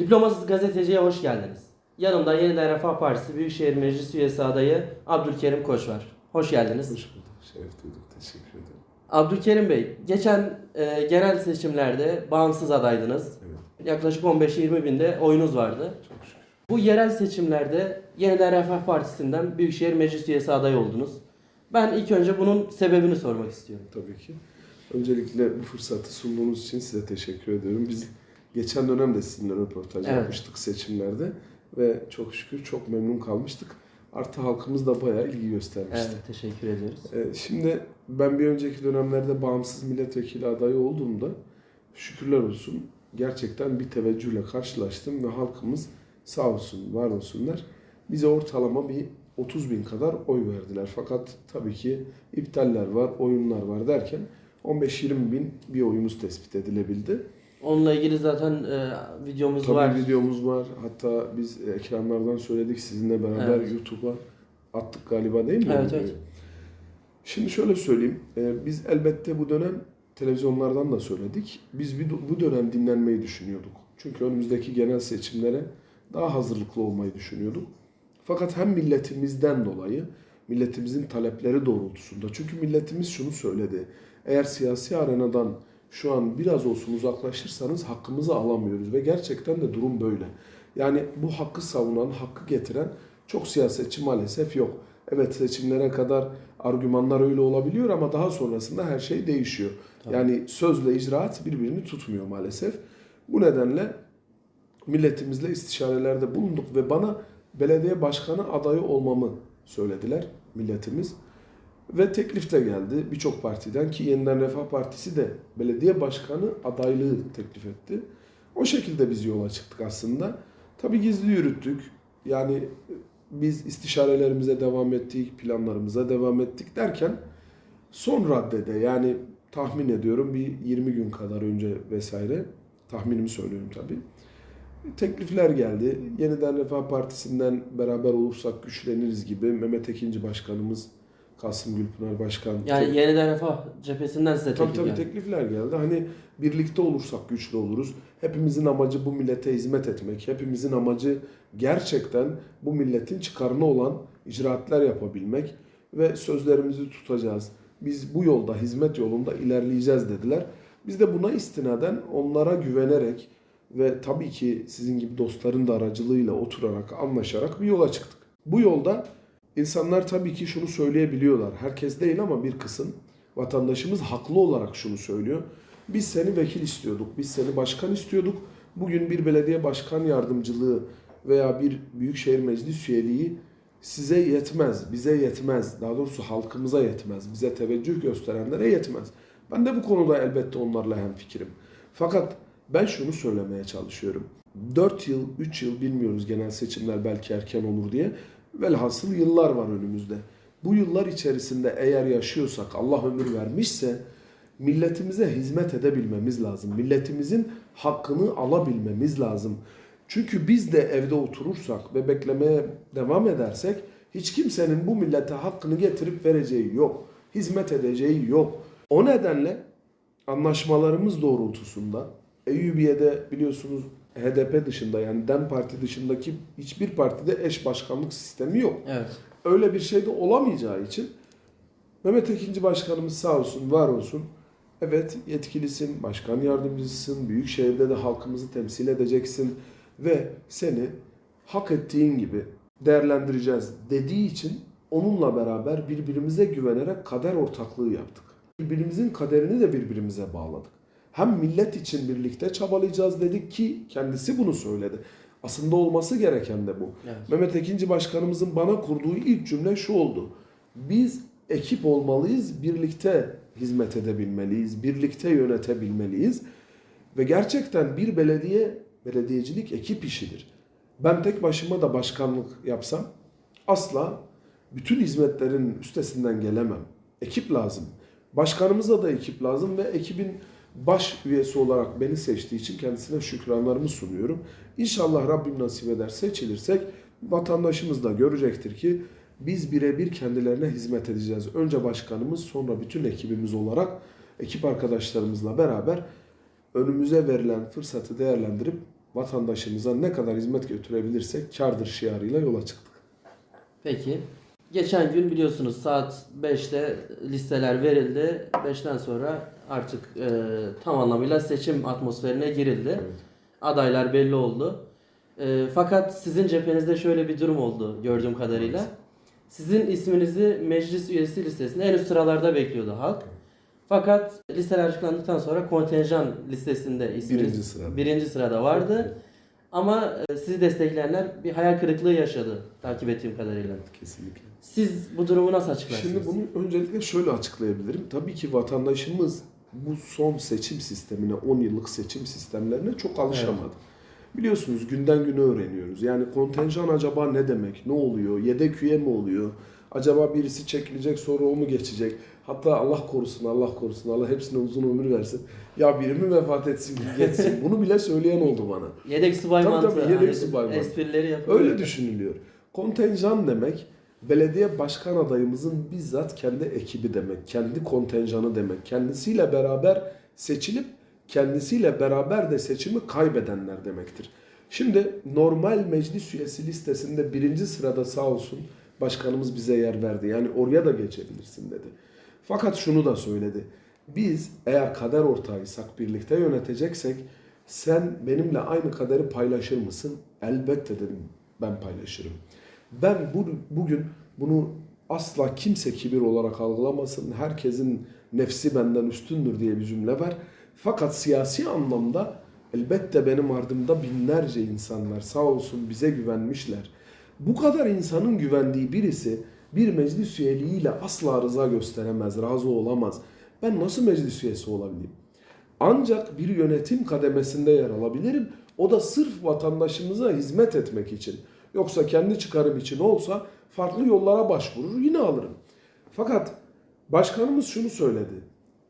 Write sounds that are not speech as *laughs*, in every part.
Diplomasız gazeteciye hoş geldiniz. Yanımda Yeniden Refah Partisi Büyükşehir Meclis Üyesi adayı Abdülkerim Koç var. Hoş geldiniz. Hoş bulduk, şeref duyduk. Teşekkür ederim. Abdülkerim Bey, geçen e, genel seçimlerde bağımsız adaydınız. Evet, Yaklaşık 15-20 binde oyunuz vardı. çok şükür. Bu yerel seçimlerde Yeniden Refah Partisi'nden Büyükşehir Meclis Üyesi adayı oldunuz. Ben ilk önce bunun sebebini sormak istiyorum. Tabii ki. Öncelikle bu fırsatı sunduğunuz için size teşekkür ediyorum. Biz geçen dönemde sizinle röportaj Evet. yapmıştık seçimlerde ve çok şükür çok memnun kalmıştık. Artı halkımız da bayağı ilgi göstermişti. Evet, teşekkür ediyoruz. Ee, Şimdi ben bir önceki dönemlerde bağımsız milletvekili adayı olduğumda şükürler olsun gerçekten bir teveccühle karşılaştım ve halkımız sağ olsun, var olsunlar bize ortalama bir 30 bin kadar oy verdiler. Fakat tabii ki iptaller var, oyunlar var derken 15-20 bin bir oyumuz tespit edilebildi. Onunla ilgili zaten e, videomuz Tabii var. videomuz var. Hatta biz ekranlardan söyledik sizinle beraber Evet. YouTube'a attık galiba değil mi? Evet, evet. Şimdi şöyle söyleyeyim. Ee, Biz elbette bu dönem televizyonlardan da söyledik. Biz bir- bu dönem dinlenmeyi düşünüyorduk. Çünkü önümüzdeki genel seçimlere daha hazırlıklı olmayı düşünüyorduk. Fakat hem milletimizden dolayı, milletimizin talepleri doğrultusunda. Çünkü milletimiz şunu söyledi. Eğer siyasi arenadan şu an biraz olsun uzaklaşırsanız hakkımızı alamıyoruz ve gerçekten de durum böyle. Yani bu hakkı savunan, hakkı getiren çok siyasetçi maalesef yok. Evet seçimlere kadar argümanlar öyle olabiliyor ama daha sonrasında her şey değişiyor. Tabii. Yani sözle icraat birbirini tutmuyor maalesef. Bu nedenle milletimizle istişarelerde bulunduk ve bana belediye başkanı adayı olmamı söylediler milletimiz. Ve teklif de geldi birçok partiden ki Yeniden Refah Partisi de belediye başkanı adaylığı teklif etti. O şekilde biz yola çıktık aslında. Tabii gizli yürüttük. Yani biz istişarelerimize devam ettik, planlarımıza devam ettik derken son raddede yani tahmin ediyorum bir 20 gün kadar önce vesaire tahminimi söylüyorum tabii. Teklifler geldi. Yeniden Refah Partisi'nden beraber olursak güçleniriz gibi Mehmet Ekinci Başkanımız, Kasım Gülpınar Başkan. Yani Yeniden Refah cephesinden size Tabii teklif tabii geldi. teklifler geldi. Hani birlikte olursak güçlü oluruz. Hepimizin amacı bu millete hizmet etmek. Hepimizin amacı gerçekten bu milletin çıkarına olan icraatler yapabilmek ve sözlerimizi tutacağız. Biz bu yolda, hizmet yolunda ilerleyeceğiz dediler. Biz de buna istinaden onlara güvenerek ve tabii ki sizin gibi dostların da aracılığıyla oturarak, anlaşarak bir yola çıktık. Bu yolda insanlar tabii ki şunu söyleyebiliyorlar. Herkes değil ama bir kısım vatandaşımız haklı olarak şunu söylüyor. Biz seni vekil istiyorduk, biz seni başkan istiyorduk. Bugün bir belediye başkan yardımcılığı veya bir büyükşehir meclis üyeliği size yetmez, bize yetmez. Daha doğrusu halkımıza yetmez, bize teveccüh gösterenlere yetmez. Ben de bu konuda elbette onlarla hemfikirim. Fakat ben şunu söylemeye çalışıyorum. 4 yıl, 3 yıl bilmiyoruz genel seçimler belki erken olur diye. Velhasıl yıllar var önümüzde. Bu yıllar içerisinde eğer yaşıyorsak, Allah ömür vermişse milletimize hizmet edebilmemiz lazım. Milletimizin hakkını alabilmemiz lazım. Çünkü biz de evde oturursak ve beklemeye devam edersek hiç kimsenin bu millete hakkını getirip vereceği yok. Hizmet edeceği yok. O nedenle anlaşmalarımız doğrultusunda Eyyubiye'de biliyorsunuz HDP dışında yani DEM Parti dışındaki hiçbir partide eş başkanlık sistemi yok Evet. öyle bir şey de olamayacağı için Mehmet Ekinci Başkanımız sağ olsun, var olsun. Evet yetkilisin, başkan yardımcısın, büyük şehirde de halkımızı temsil edeceksin ve seni hak ettiğin gibi değerlendireceğiz dediği için onunla beraber birbirimize güvenerek kader ortaklığı yaptık. Birbirimizin kaderini de birbirimize bağladık. Hem millet için birlikte çabalayacağız dedik ki kendisi bunu söyledi. Aslında olması gereken de bu. Evet. Mehmet Ekinci Başkanımızın bana kurduğu ilk cümle şu oldu. Biz ekip olmalıyız, birlikte hizmet edebilmeliyiz, birlikte yönetebilmeliyiz. Ve gerçekten bir belediye, belediyecilik ekip işidir. Ben tek başıma da başkanlık yapsam asla bütün hizmetlerin üstesinden gelemem. Ekip lazım. Başkanımıza da ekip lazım ve ekibin baş üyesi olarak beni seçtiği için kendisine şükranlarımı sunuyorum. İnşallah Rabbim nasip eder seçilirsek vatandaşımız da görecektir ki biz birebir kendilerine hizmet edeceğiz. Önce başkanımız sonra bütün ekibimiz olarak ekip arkadaşlarımızla beraber önümüze verilen fırsatı değerlendirip vatandaşımıza ne kadar hizmet götürebilirsek kardır şiarıyla yola çıktık. Peki. Geçen gün biliyorsunuz saat 5'te listeler verildi. 5'ten sonra artık e, tam anlamıyla seçim atmosferine girildi. Adaylar belli oldu. E, fakat sizin cephenizde şöyle bir durum oldu gördüğüm kadarıyla. Sizin isminizi meclis üyesi listesinde en üst sıralarda bekliyordu halk. Fakat listeler açıklandıktan sonra kontenjan listesinde isminiz Birinci sırada. birinci sırada vardı. Ama e, sizi destekleyenler bir hayal kırıklığı yaşadı takip ettiğim kadarıyla. Kesinlikle. Siz bu durumu nasıl açıklarsınız? Şimdi bunu öncelikle şöyle açıklayabilirim. Tabii ki vatandaşımız bu son seçim sistemine, 10 yıllık seçim sistemlerine çok alışamadı. Biliyorsunuz günden güne öğreniyoruz. Yani kontenjan acaba ne demek? Ne oluyor? Yedek üye mi oluyor? Acaba birisi çekilecek sonra o mu geçecek? Hatta Allah korusun, Allah korusun, Allah hepsine uzun ömür versin. Ya biri mi vefat etsin, geçsin? Bunu bile söyleyen oldu bana. Yedek subay Tabii mantığı. tabii, yedek hani subay mantığı. Esprileri yapıyor. Öyle düşünülüyor. Kontenjan demek belediye başkan adayımızın bizzat kendi ekibi demek, kendi kontenjanı demek. Kendisiyle beraber seçilip kendisiyle beraber de seçimi kaybedenler demektir. Şimdi normal meclis üyesi listesinde birinci sırada sağ olsun başkanımız bize yer verdi. Yani oraya da geçebilirsin dedi. Fakat şunu da söyledi. Biz eğer kader ortağıysak, birlikte yöneteceksek sen benimle aynı kaderi paylaşır mısın? Elbette dedim ben paylaşırım. Ben bu, bugün bunu asla kimse kibir olarak algılamasın. Herkesin nefsi benden üstündür diye bir cümle var. Fakat siyasi anlamda elbette benim ardımda binlerce insanlar sağ olsun bize güvenmişler. Bu kadar insanın güvendiği birisi bir meclis üyeliğiyle asla rıza gösteremez, razı olamaz. Ben nasıl meclis üyesi olabileyim? Ancak bir yönetim kademesinde yer alabilirim. O da sırf vatandaşımıza hizmet etmek için. Yoksa kendi çıkarım için olsa farklı yollara başvurur yine alırım. Fakat başkanımız şunu söyledi.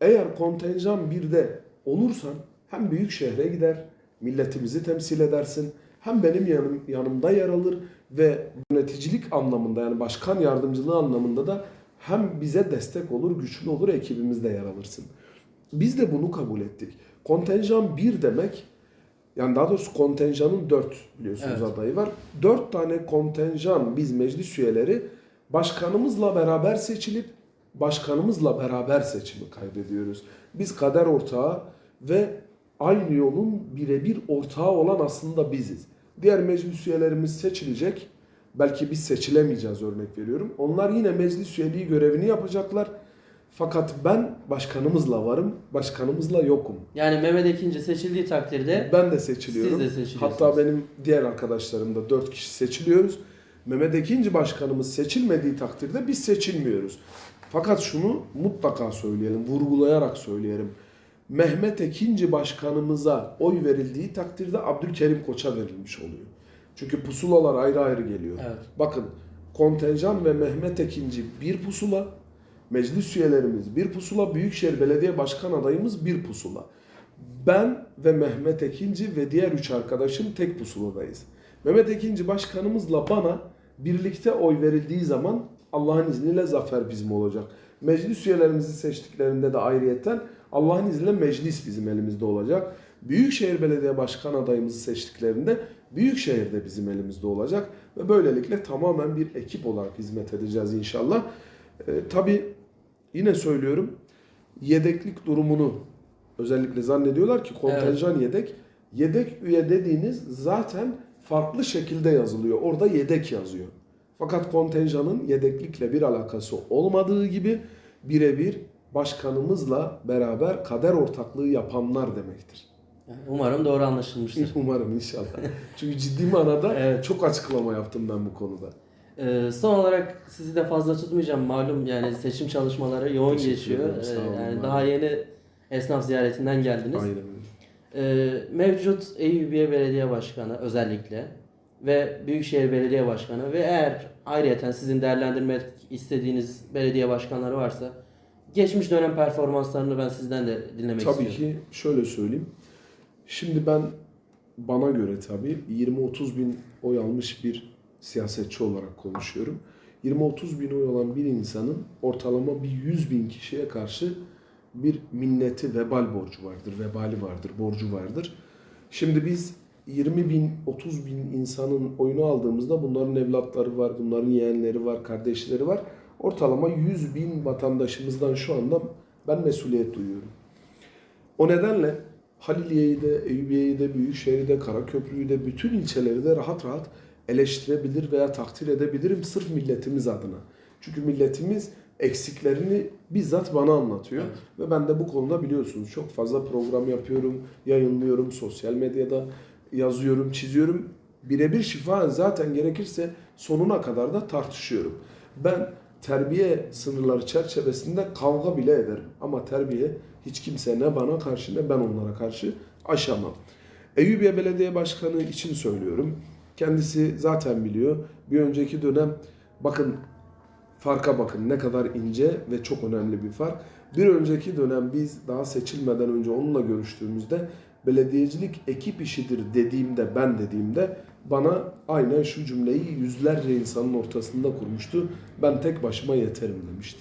Eğer kontenjan birde olursan hem büyük şehre gider, milletimizi temsil edersin, hem benim yanım, yanımda yer alır ve yöneticilik anlamında yani başkan yardımcılığı anlamında da hem bize destek olur, güçlü olur, ekibimizde yer alırsın. Biz de bunu kabul ettik. Kontenjan 1 demek, yani daha doğrusu kontenjanın 4 biliyorsunuz Evet. adayı var. 4 tane kontenjan biz meclis üyeleri başkanımızla beraber seçilip başkanımızla beraber seçimi kaybediyoruz. Biz kader ortağı ve aynı yolun birebir ortağı olan aslında biziz. Diğer meclis üyelerimiz seçilecek. Belki biz seçilemeyeceğiz örnek veriyorum. Onlar yine meclis üyeliği görevini yapacaklar. Fakat ben başkanımızla varım, başkanımızla yokum. Yani Mehmet Ekinci seçildiği takdirde Ben de seçiliyorum. Siz de seçiliyorsunuz. Hatta benim diğer arkadaşlarım da 4 kişi seçiliyoruz. Mehmet Ekinci başkanımız seçilmediği takdirde biz seçilmiyoruz. Fakat şunu mutlaka söyleyelim, vurgulayarak söyleyelim. Mehmet Ekinci başkanımıza oy verildiği takdirde Abdülkerim Koç'a verilmiş oluyor. Çünkü pusulalar ayrı ayrı geliyor. Evet. Bakın kontenjan ve Mehmet Ekinci bir pusula, meclis üyelerimiz bir pusula, Büyükşehir Belediye Başkan adayımız bir pusula. Ben ve Mehmet Ekinci ve diğer üç arkadaşım tek pusuladayız. Mehmet Ekinci başkanımızla bana birlikte oy verildiği zaman Allah'ın izniyle zafer bizim olacak. Meclis üyelerimizi seçtiklerinde de ayrıyetten Allah'ın izniyle meclis bizim elimizde olacak. Büyükşehir Belediye Başkan adayımızı seçtiklerinde Büyükşehir de bizim elimizde olacak. Ve böylelikle tamamen bir ekip olarak hizmet edeceğiz inşallah. Ee, tabii yine söylüyorum yedeklik durumunu özellikle zannediyorlar ki kontenjan yedek. Yedek üye dediğiniz zaten farklı şekilde yazılıyor. Orada yedek yazıyor. Fakat kontenjanın yedeklikle bir alakası olmadığı gibi birebir başkanımızla beraber kader ortaklığı yapanlar demektir. umarım doğru anlaşılmıştır. *laughs* Umarım inşallah. Çünkü ciddi manada Evet. çok açıklama yaptım ben bu konuda. Ee, son olarak sizi de fazla tutmayacağım. Malum yani seçim çalışmaları yoğun Teşekkür geçiyor. ederim, Ee, yani daha yeni esnaf ziyaretinden geldiniz. Aynen. Ee, mevcut Eyüpiye Belediye Başkanı özellikle ve Büyükşehir Belediye Başkanı ve eğer ayrıyeten sizin değerlendirmek istediğiniz belediye başkanları varsa geçmiş dönem performanslarını ben sizden de dinlemek Tabii istiyorum. ki şöyle söyleyeyim. Şimdi ben bana göre tabii 20-30 bin oy almış bir siyasetçi olarak konuşuyorum. 20-30 bin oy alan bir insanın ortalama bir 100 bin kişiye karşı bir minneti vebal borcu vardır, vebali vardır, borcu vardır. Şimdi biz 20 bin, 30 bin insanın oyunu aldığımızda bunların evlatları var, bunların yeğenleri var, kardeşleri var. Ortalama 100 bin vatandaşımızdan şu anda ben mesuliyet duyuyorum. O nedenle Haliliye'yi de, Eyüpiye'yi de, Büyükşehir'i de, Karaköprü'yü de, bütün ilçeleri de rahat rahat eleştirebilir veya takdir edebilirim sırf milletimiz adına. Çünkü milletimiz eksiklerini bizzat bana anlatıyor. Ve ben de bu konuda biliyorsunuz çok fazla program yapıyorum, yayınlıyorum, sosyal medyada yazıyorum, çiziyorum. Birebir şifa zaten gerekirse sonuna kadar da tartışıyorum. Ben terbiye sınırları çerçevesinde kavga bile ederim. Ama terbiye hiç kimse ne bana karşı ne ben onlara karşı aşamam. Eyüpiye Belediye Başkanı için söylüyorum. Kendisi zaten biliyor. Bir önceki dönem bakın farka bakın ne kadar ince ve çok önemli bir fark. Bir önceki dönem biz daha seçilmeden önce onunla görüştüğümüzde belediyecilik ekip işidir dediğimde ben dediğimde bana aynen şu cümleyi yüzlerce insanın ortasında kurmuştu. Ben tek başıma yeterim demişti.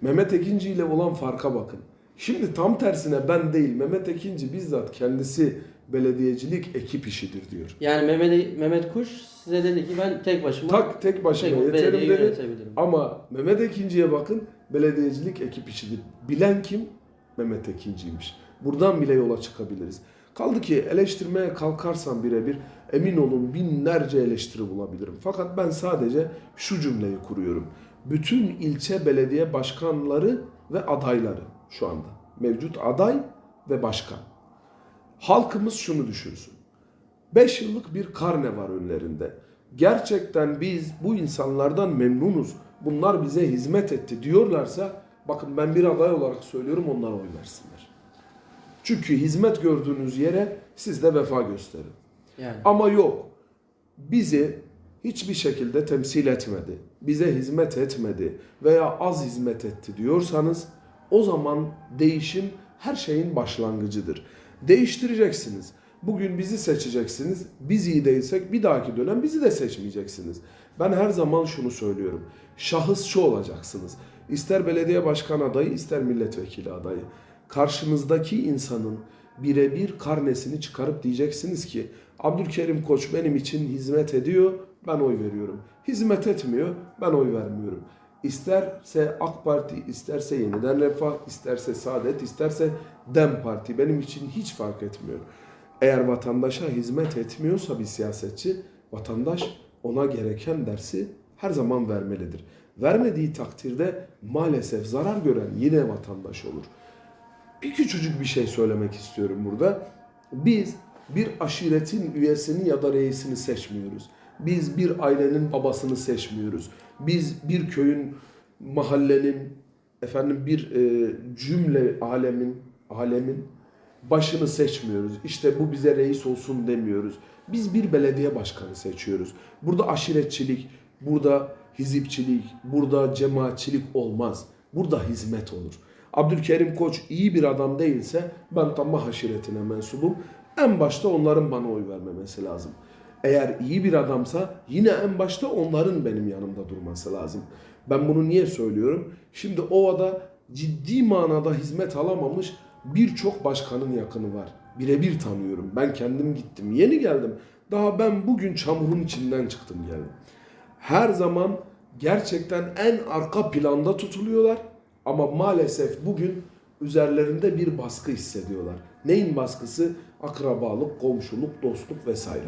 Mehmet Ekinci ile olan farka bakın. Şimdi tam tersine ben değil Mehmet Ekinci bizzat kendisi belediyecilik ekip işidir diyor. Yani Mehmet, Mehmet Kuş size dedi ki ben tek başıma Tak tek başıma tek yeterim dedi. Ama Mehmet Ekinci'ye bakın belediyecilik ekip işidir. Bilen kim? Mehmet Ekinci'ymiş. Buradan bile yola çıkabiliriz. Kaldı ki eleştirmeye kalkarsam birebir emin olun binlerce eleştiri bulabilirim. Fakat ben sadece şu cümleyi kuruyorum. Bütün ilçe belediye başkanları ve adayları şu anda. Mevcut aday ve başkan. Halkımız şunu düşünsün. 5 yıllık bir karne var önlerinde. Gerçekten biz bu insanlardan memnunuz. Bunlar bize hizmet etti diyorlarsa bakın ben bir aday olarak söylüyorum onlara oy versinler. Çünkü hizmet gördüğünüz yere siz de vefa gösterin. Yani Ama yok. Bizi hiçbir şekilde temsil etmedi. Bize hizmet etmedi veya az hizmet etti diyorsanız o zaman değişim her şeyin başlangıcıdır. Değiştireceksiniz. Bugün bizi seçeceksiniz. Biz iyi değilsek bir dahaki dönem bizi de seçmeyeceksiniz. Ben her zaman şunu söylüyorum. Şahısçı olacaksınız. İster belediye başkan adayı, ister milletvekili adayı. Karşınızdaki insanın birebir karnesini çıkarıp diyeceksiniz ki Abdülkerim Koç benim için hizmet ediyor, ben oy veriyorum. Hizmet etmiyor, ben oy vermiyorum. İsterse AK Parti, isterse Yeniden Refah, isterse Saadet, isterse DEM Parti benim için hiç fark etmiyor. Eğer vatandaşa hizmet etmiyorsa bir siyasetçi, vatandaş ona gereken dersi her zaman vermelidir. Vermediği takdirde maalesef zarar gören yine vatandaş olur. Bir küçücük bir şey söylemek istiyorum burada. Biz bir aşiretin üyesini ya da reisini seçmiyoruz. Biz bir ailenin babasını seçmiyoruz. Biz bir köyün, mahallenin, efendim bir e, cümle alemin, alemin başını seçmiyoruz. İşte bu bize reis olsun demiyoruz. Biz bir belediye başkanı seçiyoruz. Burada aşiretçilik, burada hizipçilik, burada cemaatçilik olmaz. Burada hizmet olur. Abdülkerim Koç iyi bir adam değilse ben tam aşiretine mensubum. En başta onların bana oy vermemesi lazım. Eğer iyi bir adamsa yine en başta onların benim yanımda durması lazım. Ben bunu niye söylüyorum? Şimdi Ova'da ciddi manada hizmet alamamış birçok başkanın yakını var. Birebir tanıyorum. Ben kendim gittim. Yeni geldim. Daha ben bugün çamurun içinden çıktım geldim. Her zaman gerçekten en arka planda tutuluyorlar. Ama maalesef bugün üzerlerinde bir baskı hissediyorlar. Neyin baskısı? Akrabalık, komşuluk, dostluk vesaire.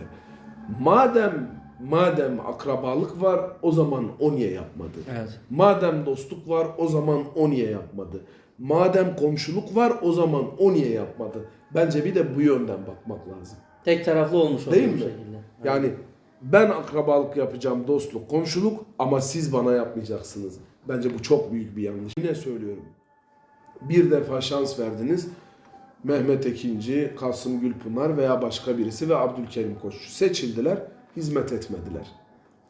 Madem madem akrabalık var o zaman o niye yapmadı? Evet. Madem dostluk var o zaman o niye yapmadı? Madem komşuluk var o zaman o niye yapmadı? Bence bir de bu yönden bakmak lazım. tek taraflı olmuş oluyor Değil bu mi? şekilde. Yani ben akrabalık yapacağım, dostluk, komşuluk ama siz bana yapmayacaksınız. Bence bu çok büyük bir yanlış. Yine söylüyorum. Bir defa şans verdiniz. Mehmet Ekinci, Kasım Gülpınar veya başka birisi ve Abdülkerim Koç seçildiler, hizmet etmediler.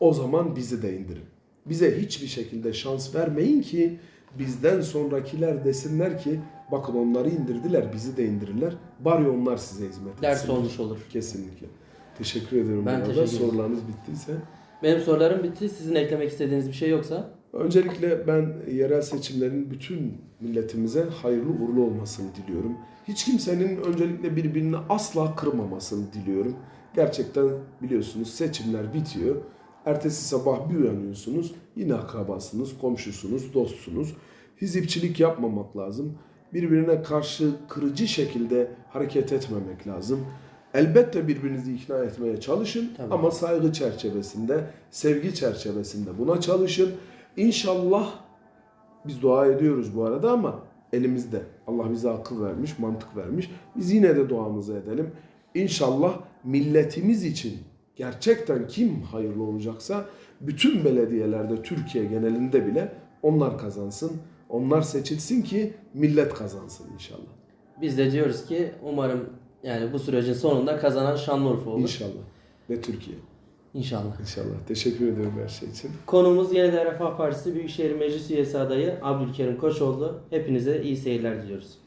O zaman bizi de indirin. Bize hiçbir şekilde şans vermeyin ki bizden sonrakiler desinler ki bakın onları indirdiler, bizi de indirirler. Bari onlar size hizmet Ders etsinler. olmuş olur. Kesinlikle. Teşekkür ediyorum. Ben teşekkür ederim. Sorularınız bittiyse. Benim sorularım bitti. Sizin eklemek istediğiniz bir şey yoksa Öncelikle ben yerel seçimlerin bütün milletimize hayırlı uğurlu olmasını diliyorum. Hiç kimsenin öncelikle birbirini asla kırmamasını diliyorum. Gerçekten biliyorsunuz seçimler bitiyor. Ertesi sabah bir uyanıyorsunuz. Yine akrabasınız, komşusunuz, dostsunuz. Hizipçilik yapmamak lazım. Birbirine karşı kırıcı şekilde hareket etmemek lazım. Elbette birbirinizi ikna etmeye çalışın Tabii. ama saygı çerçevesinde, sevgi çerçevesinde buna çalışın. İnşallah biz dua ediyoruz bu arada ama elimizde. Allah bize akıl vermiş, mantık vermiş. Biz yine de duamızı edelim. İnşallah milletimiz için gerçekten kim hayırlı olacaksa bütün belediyelerde Türkiye genelinde bile onlar kazansın. Onlar seçilsin ki millet kazansın inşallah. Biz de diyoruz ki umarım yani bu sürecin sonunda kazanan Şanlıurfa olur. İnşallah. Ve Türkiye. İnşallah. İnşallah. Teşekkür ederim her şey için. Konumuz Yeniden Refah Partisi Büyükşehir Meclis Üyesi adayı Abdülkerim Koçoğlu. Hepinize iyi seyirler diliyoruz.